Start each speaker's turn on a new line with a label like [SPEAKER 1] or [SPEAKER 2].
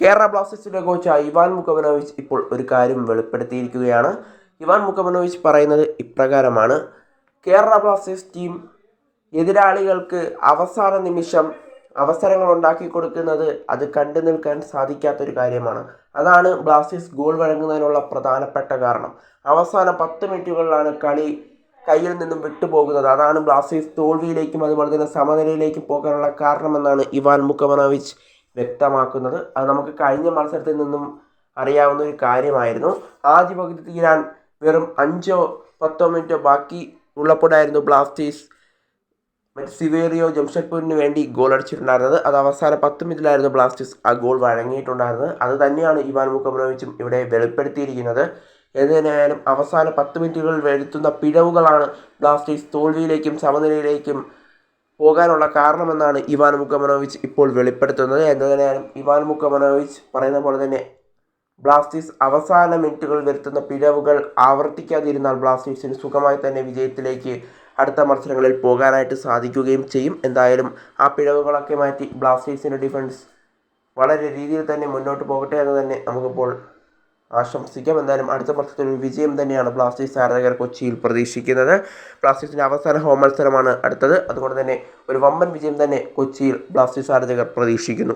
[SPEAKER 1] കേരള ബ്ലാസ്റ്റേഴ്സിന്റെ കോച്ചായ ഇവാൻ മുക്കമനോവിച്ച് ഇപ്പോൾ ഒരു കാര്യം വെളിപ്പെടുത്തിയിരിക്കുകയാണ്. ഇവാൻ മുക്കമനോവിച്ച് പറയുന്നത് ഇപ്രകാരമാണ്. കേരള ബ്ലാസ്റ്റേഴ്സ് ടീം എതിരാളികൾക്ക് അവസാന നിമിഷം അവസരങ്ങൾ ഉണ്ടാക്കി കൊടുക്കുന്നത് അത് കണ്ടു നിൽക്കാൻ സാധിക്കാത്തൊരു കാര്യമാണ്. അതാണ് ബ്ലാസ്റ്റേഴ്സ് ഗോൾ വഴങ്ങുന്നതിനുള്ള പ്രധാനപ്പെട്ട കാരണം. അവസാന പത്ത് മിനിറ്റുകളിലാണ് കളി കയ്യിൽ നിന്നും വിട്ടുപോകുന്നത്. അതാണ് ബ്ലാസ്റ്റേഴ്സ് തോൽവിയിലേക്കും അതുപോലെ തന്നെ സമനിലയിലേക്കും പോകാനുള്ള കാരണമെന്നാണ് ഇവാൻ മുക്കമനോവിച്ച് വ്യക്തമാക്കുന്നത്. അത് നമുക്ക് കഴിഞ്ഞ മത്സരത്തിൽ നിന്നും അറിയാവുന്ന ഒരു കാര്യമായിരുന്നു. ആദ്യ പകുതി തീരാൻ വെറും അഞ്ചോ പത്തോ മിനിറ്റോ ബാക്കി ഉള്ളപ്പോഴായിരുന്നു ബ്ലാസ്റ്റേഴ്സ് മറ്റ് സിവേറിയോ ജംഷഡ്പൂരിന് വേണ്ടി ഗോൾ അടിച്ചിട്ടുണ്ടായിരുന്നത്. അത് അവസാന പത്ത് മിനിറ്റിലായിരുന്നു ബ്ലാസ്റ്റേഴ്സ് ആ ഗോൾ വഴങ്ങിയിട്ടുണ്ടായിരുന്നത്. അത് തന്നെയാണ് ഇവാൻ മുക്കമനോവിച്ചും ഇവിടെ വെളിപ്പെടുത്തിയിരിക്കുന്നത്. എന്തിനായാലും അവസാന പത്ത് മിനിറ്റുകളിൽ വരുത്തുന്ന പിഴവുകളാണ് ബ്ലാസ്റ്റേഴ്സ് തോൽവിയിലേക്കും സമനിലയിലേക്കും പോകാനുള്ള കാരണമെന്നാണ് ഇവാൻ മുക്കമനോവിച്ച് ഇപ്പോൾ വെളിപ്പെടുത്തുന്നത്. എന്തിനായാലും ഇവാൻ മുക്കമനോവിച്ച് പറയുന്ന പോലെ തന്നെ. ബ്ലാസ്റ്റേഴ്സ് അവസാന മിനിറ്റുകൾ വരുത്തുന്ന പിഴവുകൾ ആവർത്തിക്കാതിരുന്നാൽ ബ്ലാസ്റ്റേഴ്സിന് സുഖമായി തന്നെ വിജയത്തിലേക്ക് അടുത്ത മത്സരങ്ങളിൽ പോകാനായിട്ട് സാധിക്കുകയും ചെയ്യും. എന്തായാലും ആ പിഴവുകളൊക്കെ മാറ്റി ബ്ലാസ്റ്റേഴ്സിന്റെ ഡിഫൻസ് വളരെ രീതിയിൽ തന്നെ മുന്നോട്ട് പോകട്ടെ എന്ന് തന്നെ നമുക്കിപ്പോൾ ആശംസിക്കാം. എന്തായാലും അടുത്ത മത്സരത്തിൽ ഒരു വിജയം തന്നെയാണ് ബ്ലാസ്റ്റേഴ്സ് ആരാധകർ കൊച്ചിയിൽ പ്രതീക്ഷിക്കുന്നത്. ബ്ലാസ്റ്റേഴ്സിന്റെ അവസാന ഹോം മത്സരമാണ് അടുത്തത്. അതുകൊണ്ട് തന്നെ ഒരു വമ്പൻ വിജയം തന്നെ കൊച്ചിയിൽ ബ്ലാസ്റ്റേഴ്സ് ആരാധകർ പ്രതീക്ഷിക്കുന്നു.